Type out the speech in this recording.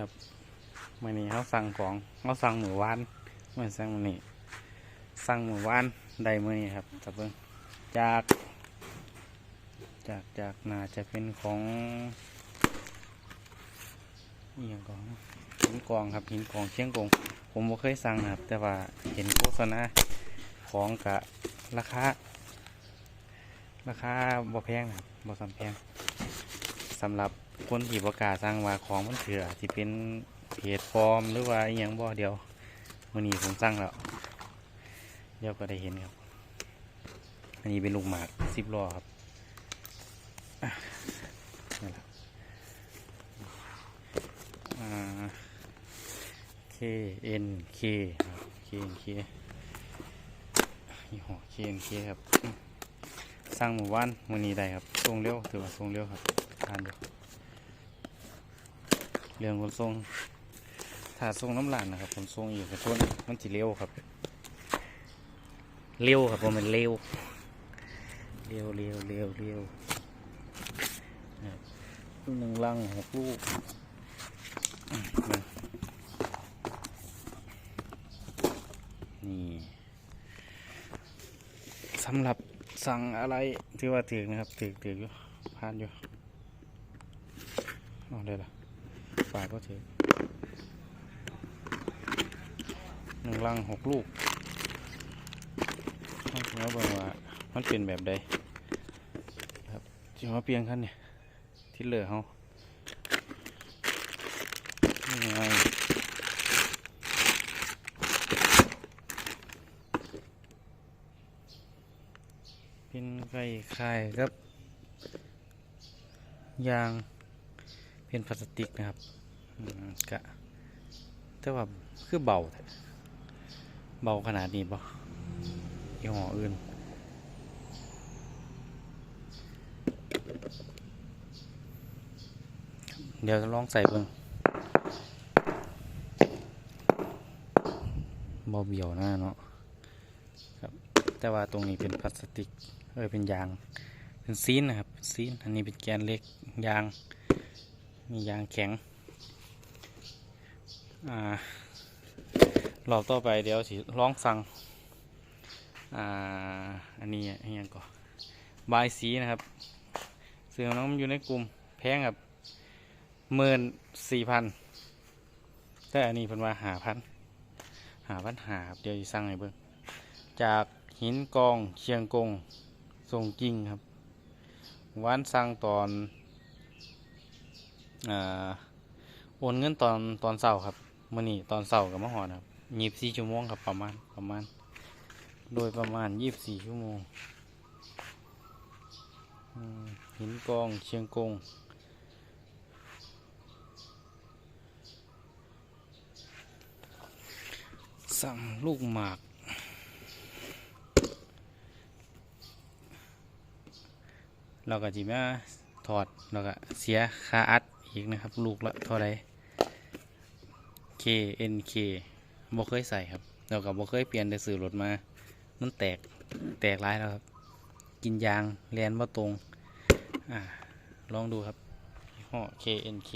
ครับมื่อนี้เขาสั่งของเขาสั่งหมูวานเมื่อสั่งมื้อนี้สั่งหมูวานได้มื่อนี้ครับจับเบิ้งจาก จากจากน่าจะเป็นของนี่ยังกองหินกองครับหินกองเชียงกงผมบ่เคยสั่งนะครับ แต่ว่าเห็นโฆษณาของกะราคาราคาบ่แพงนะครับบ่สำแพง สำหรับคนที่ประกาศสั่งว่าของมันเถื่อที่เป็นเพจปลอมหรือว่าอหยังบ่เดียวมื้อนี้ผมสั่งแล้วเดี๋ยวก็ได้เห็นครับ อันนี้เป็นลูกหมากสิบล้อครับนี่แหละอ่า K N K ครับ K N K ยี่ห้อ K N K ครับ สร้างหมู่บ้านวันนี้ได้ครับส่งเร็วถือว่าส่งเร็วครับ ทานอยู่เรื่องขนส่งถ้าส่งน้ำหลานนะครับขนส่งอีกกระทุนมันจะเร็วครับ เร็วครับผมมันเร็ว เร็วเร็วเร็วเร็วนะครับหนึ่งลังหกลูกนี่สำหรับสั่งอะไรที่ว่าถือนะครับถือถืออยู่ผ่านอยู่ เอาเลยล่ะฝากก็ถือหนึ่งลังหกลูกแล้วบอกว่ามันเป็นแบบใดครับจิมาเปียนคันเนี่ยที่เหลือเขานี่ไงเป็นไก่ไข่ครับยาง เป็นพลาสติกนะครับกะแต่ว่าคือเบาเบาขนาดนี้ปะยี่ห้ออื่นเดี๋ยวจะลองใส่เบิ่งบอเบียวหน้าเนาะครับ แต่ว่าตรงนี้เป็นพลาสติก เออเป็นยาง เป็นซีนนะครับ ซีน อันนี้เป็นแกนเล็กยาง มียางแข็งอ่ารอบต่อไปเดี๋ยวสิลองสั่งอ่าอันนี้อันนี้ก่อนบายสีนะครับเสื้อน้องมันอยู่ในกลุ่มแพงครับหมื่นสี่พันแต่อันนี้เป็นว่าหาพันหาพันหาเดี๋ยวจะสั่งให้เบิ่งจากหินกองเชียงกงส่งจริงครับวานสั่งตอน โอนเงินตอนตอนเสาร์ครับมื่อนี้ตอนเสาร์กับมะฮอดครับยี่สิบสี่ชั่วโมงครับประมาณประมาณ โดยประมาณ24ชั่วโมงหินกองเชียงกงสั่งลูกหมาก เราก็จิมาถอดแล้วก็เสียค่าอัด อีกนะครับ ลูกละเท่าไร K N K บ่เคยใส่ครับเรากับ่เคยเปลี่ยนแต่สื่อรถมา มันแตกแตกร้ายแล้วครับ กินยางแลนบ่ตรง อ่า ลองดูครับยี่ห้อ KNK